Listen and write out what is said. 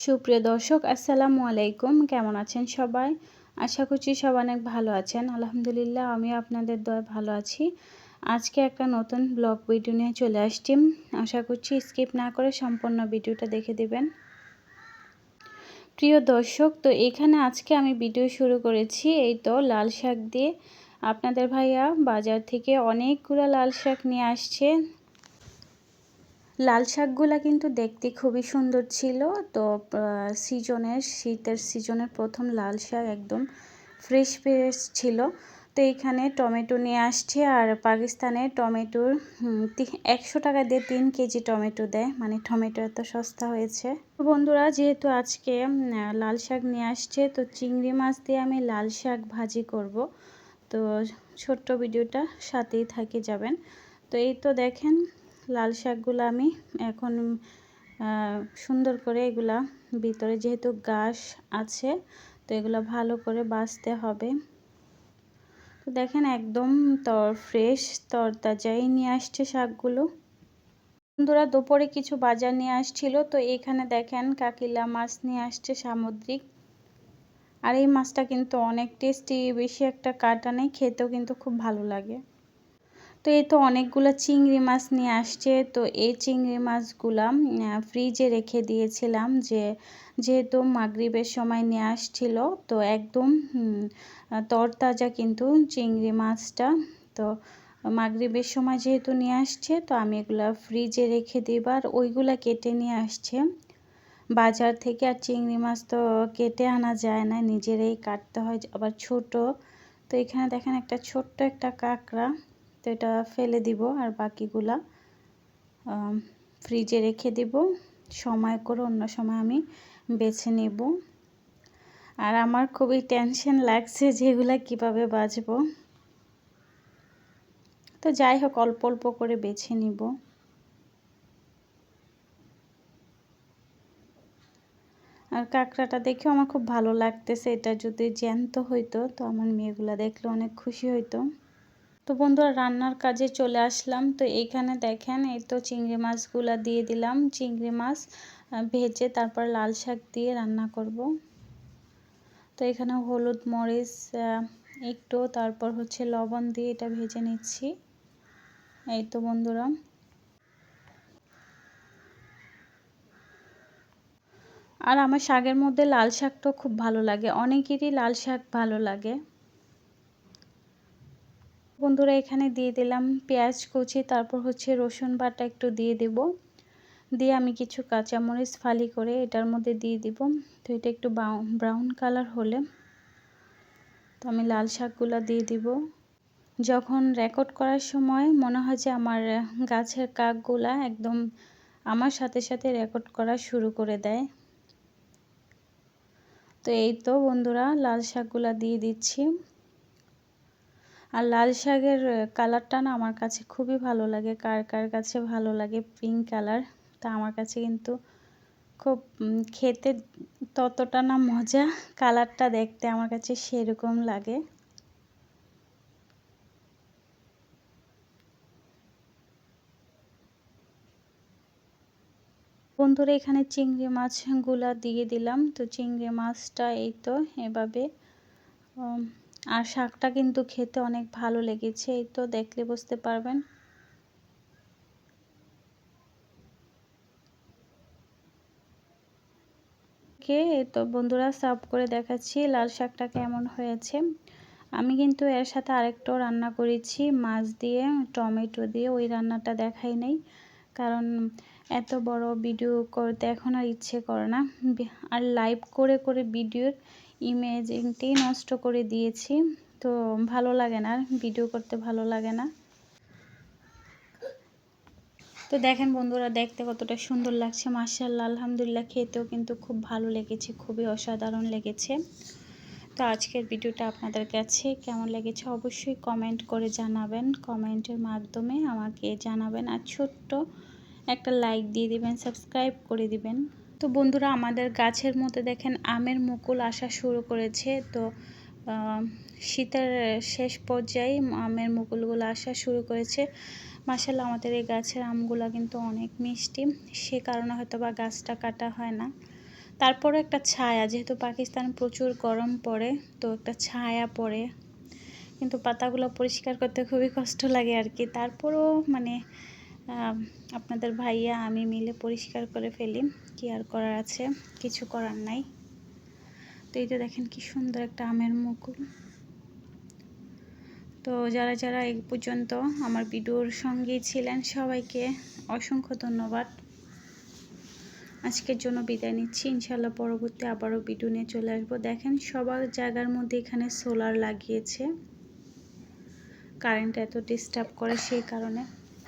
সুপ্রিয় দর্শক, আসসালামু আলাইকুম। কেমন আছেন সবাই? আশা করছি সব অনেক ভালো আছেন। আলহামদুলিল্লাহ, আমিও আপনাদের দয় ভালো আছি। আজকে একটা নতুন ব্লগ ভিডিও নিয়ে চলে আসছি। আশা করছি স্কিপ না করে সম্পূর্ণ ভিডিওটা দেখে দেবেন। প্রিয় দর্শক, তো এখানে আজকে আমি ভিডিও শুরু করেছি এই তো লাল শাক দিয়ে। আপনাদের ভাইয়া বাজার থেকে অনেকগুলো লাল শাক নিয়ে আসছে। লাল শাকগুলো কিন্তু দেখতে খুবই সুন্দর ছিল। তো সিজনের শীতের সিজনের প্রথম লাল শাক একদম ফ্রেশ ফ্রেশ ছিল। তো এইখানে টমেটো নিয়ে আসছে আর পাকিস্তানে টমেটোর একশো টাকা দিয়ে তিন কেজি টমেটো দেয়। মানে টমেটো এত সস্তা হয়েছে। বন্ধুরা, যেহেতু আজকে লাল শাক নিয়ে আসছে, তো চিংড়ি মাছ দিয়ে আমি লাল শাক ভাজি করব। তো ছোট্ট ভিডিওটা সাথেই থাকে যাবেন। তো এই তো দেখেন লাল শাকগুলো আমি এখন সুন্দর করে এগুলা ভিতরে যেহেতু গাছ আছে, তো এগুলো ভালো করে বাছতে হবে। তো দেখেন একদম তর, ফ্রেশ, তরতাজাই নিয়ে আসছে শাকগুলো। বন্ধুরা, দুপুরে কিছু বাজার নিয়ে আসছিল, তো এখানে দেখেন কাকিলা মাছ নিয়ে আসছে সামুদ্রিক। আর এই মাছটা কিন্তু অনেক টেস্টি, বেশি একটা কাটা নেই, খেতেও কিন্তু খুব ভালো লাগে। তো এই তো অনেকগুলো চিংড়ি মাছ নিয়ে আসছে। তো এই চিংড়ি মাছগুলা ফ্রিজে রেখে দিয়েছিলাম যে, যেহেতু মাগরিবের সময় নিয়ে আসছিল, তো একদম তরতাজা কিন্তু চিংড়ি মাছটা। তো মাগরিবের সময় যেহেতু নিয়ে আসছে, তো আমি এগুলো ফ্রিজে রেখে দিবার ওইগুলা কেটে নিয়ে আসছে। বাজার থেকে আর চিংড়ি মাছ তো কেটে আনা যায় না, নিজেরাই কাটতে হয়, আবার ছোট। তো এখানে দেখেন একটা ছোট্ট একটা কাঁকড়া। তো এটা ফেলে দিব আর বাকিগুলা ফ্রিজে রেখে দিব। সময় করে অন্য সময় আমি বেছে নেব। আর আমার খুবই টেনশন লাগছে যেগুলা কীভাবে বাজব তো যাই হোক, অল্প অল্প করে বেছে নিব। আর কাঁকড়াটা দেখেও আমার খুব ভালো লাগতেছে। এটা যদি জ্যান্ত হইতো, তো আমার মেয়েগুলা দেখলে অনেক খুশি হইতো। তো বন্ধুরা, রান্নার কাজে চলে আসলাম। তো এইখানে দেখেন, এই তো চিংড়ি মাছগুলো দিয়ে দিলাম। চিংড়ি মাছ ভেজে তারপর লাল শাক দিয়ে রান্না করব। তো এখানে হলুদ মরিচ একটু, তারপর হচ্ছে লবণ দিয়ে এটা ভেজে নিচ্ছি। এই তো বন্ধুরা। আর আমার শাকের মধ্যে লাল শাকটা খুব ভালো লাগে। অনেকেরই লাল শাক ভালো লাগে। বন্ধুরা এখানে দিয়ে দিলাম পেঁয়াজ কুচি, তারপর হচ্ছে রসুন বাটা একটু দিয়ে দেব। দিয়ে আমি কিছু কাঁচামরিচ ফালি করে এটার মধ্যে দিয়ে দিব। তো এটা একটু ব্রাউন কালার হলে তো আমি লাল শাকগুলো দিয়ে দিব। যখন রেকর্ড করার সময় মনে হয় যে আমার গাছের কাকগুলা একদম আমার সাথে সাথে রেকর্ড করা শুরু করে দেয়। তো এই তো বন্ধুরা, লাল শাকগুলা দিয়ে দিচ্ছি। আর লাল শাকের কালারটা না আমার কাছে খুবই ভালো লাগে। কার কার কাছে ভালো লাগে পিঙ্ক কালার তা আমার কাছে কিন্তু খুব খেতে ততটা না মজা। কালারটা দেখতে আমার কাছে সেরকম লাগে। বন্ধুরা, এখানে চিংড়ি মাছগুলা দিয়ে দিলাম। তো চিংড়ি মাছটা এই তো এভাবে আর শাকটা কিন্তু খেতে অনেক ভালো লেগেছে, এই তো দেখলে বুঝতে পারবেন। তো বন্ধুরা সার্ভ করে দেখাচ্ছি লাল শাকটা কেমন হয়েছে। আমি কিন্তু এর সাথে আরেকটাও রান্না করেছি, মাছ দিয়ে, টমেটো দিয়ে, ওই রান্নাটা দেখাই নেই। কারণ এত বড় ভিডিও করতে এখন আর ইচ্ছে করে না। আর লাইভ করে করে ভিডিওর ইমেজিংটি নষ্ট করে দিয়েছি। তো ভালো লাগে না, ভিডিও করতে ভালো লাগে না। তো দেখেন বন্ধুরা, দেখতে কতটা সুন্দর লাগছে। মার্শাল্লাহ আলহামদুলিল্লাহ, খেতেও কিন্তু খুব ভালো লেগেছে, খুবই অসাধারণ লেগেছে। তো আজকের ভিডিওটা আপনাদের কাছে কেমন লেগেছে অবশ্যই কমেন্ট করে জানাবেন। কমেন্টের মাধ্যমে আমাকে জানাবেন আর ছোট্ট একটা লাইক দিয়ে দিবেন সাবস্ক্রাইব করে দিবেন। তো বন্ধুরা আমাদের গাছের মধ্যে দেখেন আমের মুকুল আসা শুরু করেছে। তো শীতের শেষ পর্যায়ে আমের মুকুলগুলো আসা শুরু করেছে। মাসাল্লাহ আমাদের এই গাছের আমগুলো কিন্তু অনেক মিষ্টি। সে কারণে হয়তো বা গাছটা কাটা হয় না। তারপরে একটা ছায়া, যেহেতু পাকিস্তান প্রচুর গরম পড়ে, তো একটা ছায়া পড়ে। কিন্তু পাতাগুলো পরিষ্কার করতে খুবই কষ্ট লাগে আর কি। তারপরও মানে আপনাদের ভাইয়া, আমি মিলে পরিষ্কার করে ফেলি। কি আর করার আছে? কিছু করার নাই। তো এই তো দেখেন কি সুন্দর একটা আমের মুকুল। তো যারা যারা এই পর্যন্ত আমার ভিডিওর সঙ্গেই ছিলেন, সবাইকে অসংখ্য ধন্যবাদ। আজকের জন্য বিদায় নিচ্ছি। ইনশাল্লাহ পরবর্তী আবারও ভিডিও নিয়ে চলে আসব। দেখেন সবার জায়গার মধ্যে এখানে সোলার লাগিয়েছে। কারেন্ট এত ডিস্টার্ব করে সেই কারণে।